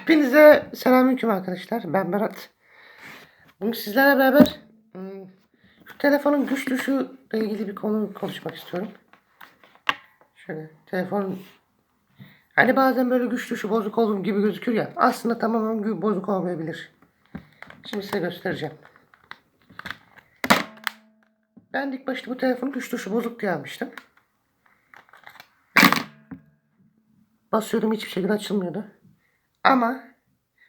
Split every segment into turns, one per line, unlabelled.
Hepinize selamünaleyküm arkadaşlar. Ben Berat. Bugün sizlerle beraber hmm, şu telefonun güç tuşu ile ilgili bir konu konuşmak istiyorum. Şöyle telefon hani bazen böyle güç tuşu bozuk olduğum gibi gözükür ya. Aslında tamamen bozuk olmayabilir. Şimdi size göstereceğim. Ben ilk başta bu telefonun güç tuşu bozuk diye almıştım. Basıyordum hiçbir şekilde açılmıyordu. Ama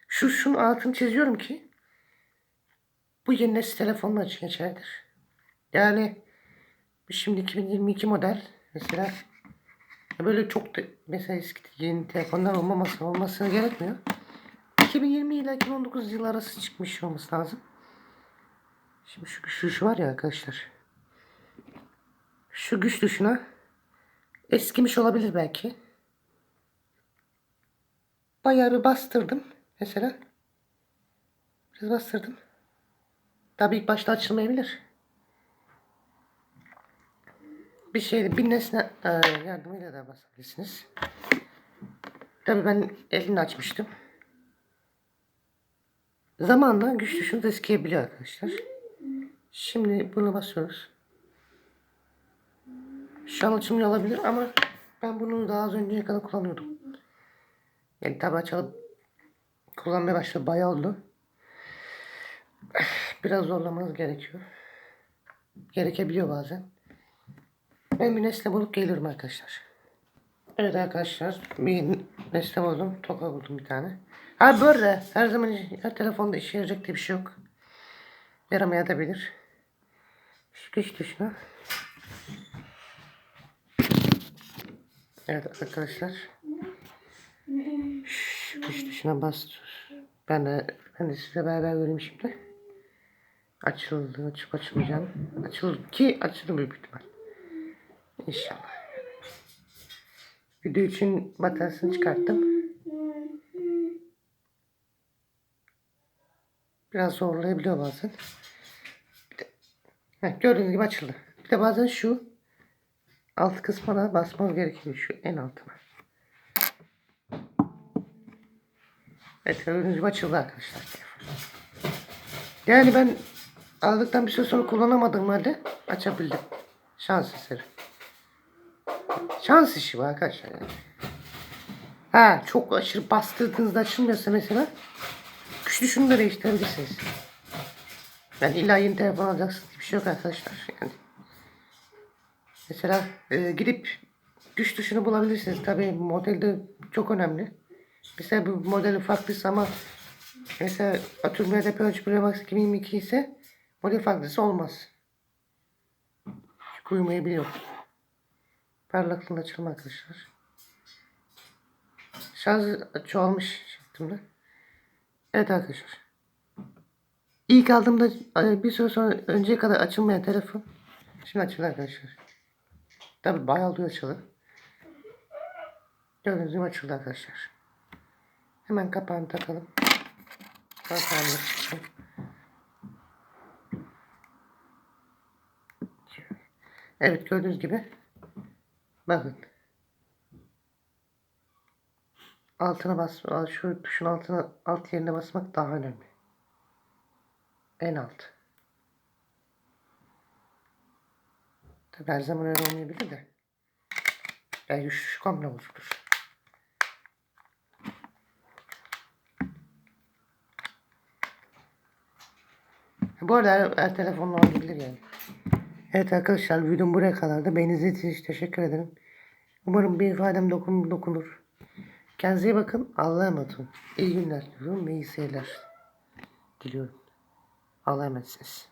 şu şunun altını çiziyorum ki bu yeni nesil telefonlar için geçerlidir. Yani şimdi 2022 model mesela böyle çok da mesela eski yeni telefonlar olmaması olmasına gerekmiyor. 2020 ile 2019 yıl arası çıkmış olması lazım. Şimdi şu, şu, şu var ya arkadaşlar. Şu güç tuşuna eskimiş olabilir belki. Bayağı bir bastırdım mesela. Biraz bastırdım. Tabii ilk başta açılmayabilir. Bir şey, bir nesne e, yardımıyla da basabilirsiniz. Tabii ben elini açmıştım. Zamanla güç da eskiyebiliyor arkadaşlar. Şimdi bunu basıyoruz. Şu an açılmıyor olabilir ama ben bunu daha az önceye kadar kullanıyordum. Yani tabi açılıp kullanmaya başladı bayağı oldu. Biraz zorlamanız gerekiyor. Gerekebiliyor bazen. Ben bir nesne bulup geliyorum arkadaşlar. Evet arkadaşlar bir nesne buldum. Toka buldum bir tane. Ha böyle her zaman her telefonda işe yarayacak diye bir şey yok. Şu güç tuşuna. Evet arkadaşlar. Güç tuşuna bastır. Ben de ben de size beraber göreyim şimdi. Açıldı, açıp açmayacağım. Açıldı ki açıldı büyük ihtimal. İnşallah. Video için bataryasını çıkarttım. Biraz zorlayabiliyor bazen. Bir de, heh, gördüğünüz gibi açıldı. Bir de bazen şu alt kısmına basmamız gerekiyor. Şu en altına. Evet gördüğünüz açıldı arkadaşlar. Yani ben aldıktan bir süre sonra kullanamadığım halde açabildim. Şans eseri. Şans işi bu arkadaşlar yani. Ha çok aşırı bastırdığınızda açılmıyorsa mesela güç düşünü de değiştirebilirsiniz. Yani illa yeni telefon alacaksınız diye bir şey yok arkadaşlar yani. Mesela e, gidip güç tuşunu bulabilirsiniz. Tabii modelde çok önemli. Mesela bu modeli farklıysa ama mesela atıyorum HDP ölçü Max 2022 ise model farklısı olmaz. Çünkü uyumayabiliyor. Parlaklığında açılma arkadaşlar. Şarj çoğalmış şeklinde. Evet arkadaşlar. İlk aldığımda e, bir süre sonra önceye kadar açılmayan telefon. Şimdi açıldı arkadaşlar. Tabi bayağı oluyor açılı. Gördüğünüz gibi açıldı arkadaşlar. Hemen kapağını takalım. Kapağını çıksın. Evet gördüğünüz gibi. Bakın. Altına bas, şu tuşun altına alt yerine basmak daha önemli. En alt. Tabi her zaman öyle olmayabilir de. Yani şu, kamera bozuktur. Bu arada her telefonla olabilir yani. Evet arkadaşlar videom buraya kadardı. Beni izlediğiniz için teşekkür ederim. Umarım bir ifadem dokun, dokunur. Kendinize iyi bakın. Allah'a emanet olun. İyi günler diliyorum ve iyi seyirler diliyorum. Allah'a emanetsiniz.